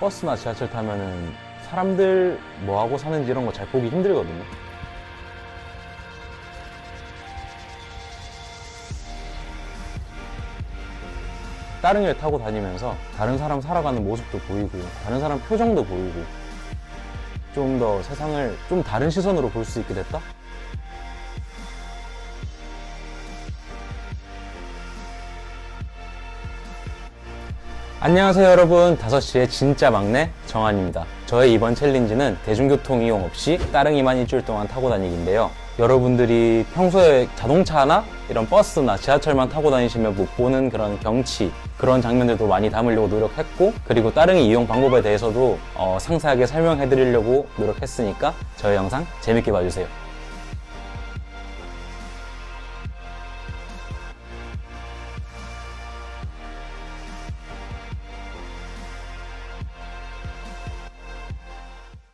버스나 지하철 타면은 사람들 뭐 하고 사는지 이런 거 잘 보기 힘들거든요. 따릉이를 타고 다니면서 다른 사람 살아가는 모습도 보이고 다른 사람 표정도 보이고 좀 더 세상을 좀 다른 시선으로 볼 수 있게 됐다? 안녕하세요 여러분. 5시의 진짜 막내 정한입니다. 저의 이번 챌린지는 대중교통 이용 없이 따릉이만 일주일 동안 타고 다니기인데요. 여러분들이 평소에 자동차나 이런 버스나 지하철만 타고 다니시면 못 보는 그런 경치 그런 장면들도 많이 담으려고 노력했고 그리고 따릉이 이용 방법에 대해서도 어, 상세하게 설명해 드리려고 노력했으니까 저의 영상 재밌게 봐주세요